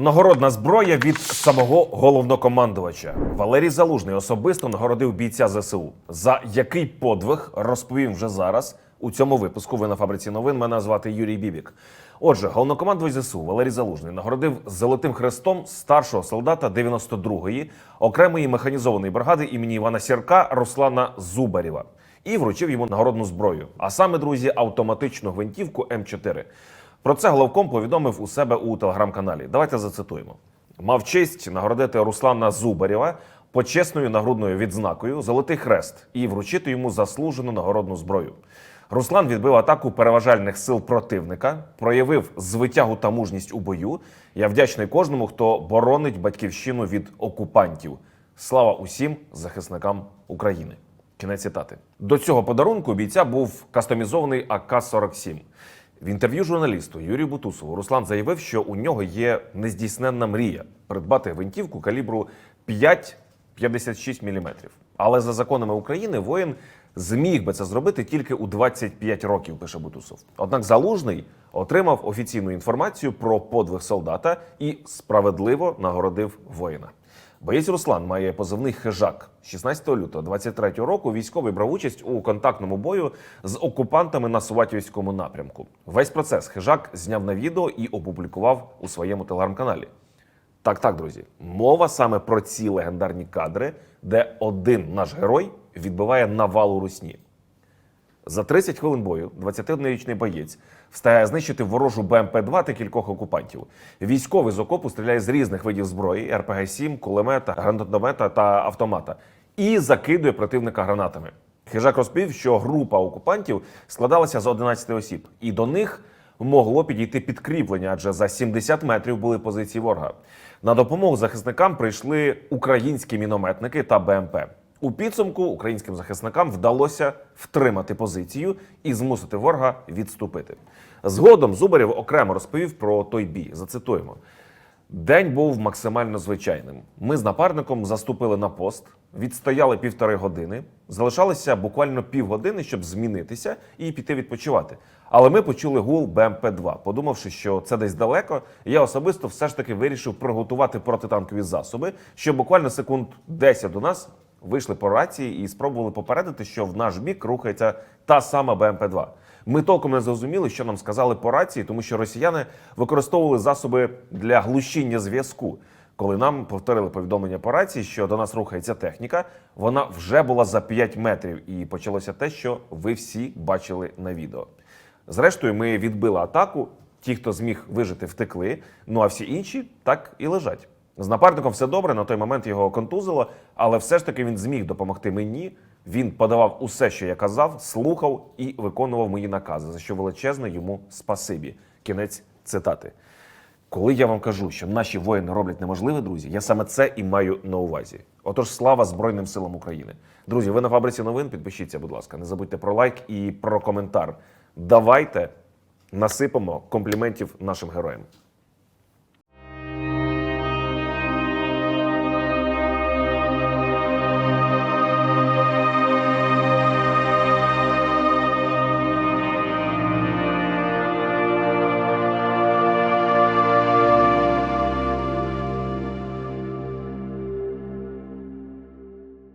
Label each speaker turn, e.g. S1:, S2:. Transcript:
S1: Нагородна зброя від самого головнокомандувача. Валерій Залужний особисто нагородив бійця ЗСУ. За який подвиг розповім вже зараз. У цьому випуску ви на фабриці новин. Мене звати Юрій Бібік. Отже, головнокомандувач ЗСУ Валерій Залужний нагородив золотим хрестом старшого солдата 92-ї окремої механізованої бригади імені Івана Сірка Руслана Зубарєва і вручив йому нагородну зброю. А саме, друзі, автоматичну гвинтівку М4. Про це головком повідомив у себе у телеграм-каналі. Давайте зацитуємо. Мав честь нагородити Руслана Зубарєва почесною нагрудною відзнакою Золотий хрест і вручити йому заслужену нагородну зброю. Руслан відбив атаку переважальних сил противника, проявив звитягу та мужність у бою. Я вдячний кожному, хто боронить батьківщину від окупантів. Слава усім захисникам України. Кінець цитати. До цього подарунку бійця був кастомізований АК-47. В інтерв'ю журналісту Юрію Бутусову Руслан заявив, що у нього є нездійсненна мрія придбати гвинтівку калібру 5,56 мм. Але за законами України воїн зміг би це зробити тільки у 25 років, пише Бутусов. Однак Залужний отримав офіційну інформацію про подвиг солдата і справедливо нагородив воїна. Боєць Руслан має позивний хижак. 16 лютого 23 року військовий брав участь у контактному бою з окупантами на Суватівському напрямку. Весь процес хижак зняв на відео і опублікував у своєму телеграм-каналі. Так, так, друзі, мова саме про ці легендарні кадри, де один наш герой відбиває навалу русні. За 30 хвилин бою 21-річний боєць встигає знищити ворожу БМП-2 та кількох окупантів. Військовий з окопу стріляє з різних видів зброї: РПГ-7, кулемета, гранатомета та автомата і закидує противника гранатами. Хижак розповів, що група окупантів складалася з 11 осіб, і до них могло підійти підкріплення, адже за 70 метрів були позиції ворога. На допомогу захисникам прийшли українські мінометники та БМП. У підсумку українським захисникам вдалося втримати позицію і змусити ворога відступити. Згодом Зубарєв окремо розповів про той бій. Зацитуємо. День був максимально звичайним. Ми з напарником заступили на пост, відстояли півтори години, залишалося буквально півгодини, щоб змінитися і піти відпочивати. Але ми почули гул БМП-2. Подумавши, що це десь далеко, я особисто все ж таки вирішив приготувати протитанкові засоби, щоб буквально секунд 10 до нас вийшли по рації і спробували попередити, що в наш бік рухається та сама БМП-2. Ми толком не зрозуміли, що нам сказали по рації, тому що росіяни використовували засоби для глушіння зв'язку. Коли нам повторили повідомлення по рації, що до нас рухається техніка, вона вже була за 5 метрів, і почалося те, що ви всі бачили на відео. Зрештою, ми відбили атаку. Ті, хто зміг вижити, втекли. Ну а всі інші так і лежать. З напарником все добре. На той момент його контузило, але все ж таки він зміг допомогти мені. Він подавав усе, що я казав, слухав і виконував мої накази, за що величезне йому спасибі. Кінець цитати. Коли я вам кажу, що наші воїни роблять неможливе, друзі, я саме це і маю на увазі. Отож, слава Збройним силам України. Друзі, ви на фабриці новин. Підпишіться, будь ласка. Не забудьте про лайк і про коментар. Давайте насипемо компліментів нашим героям.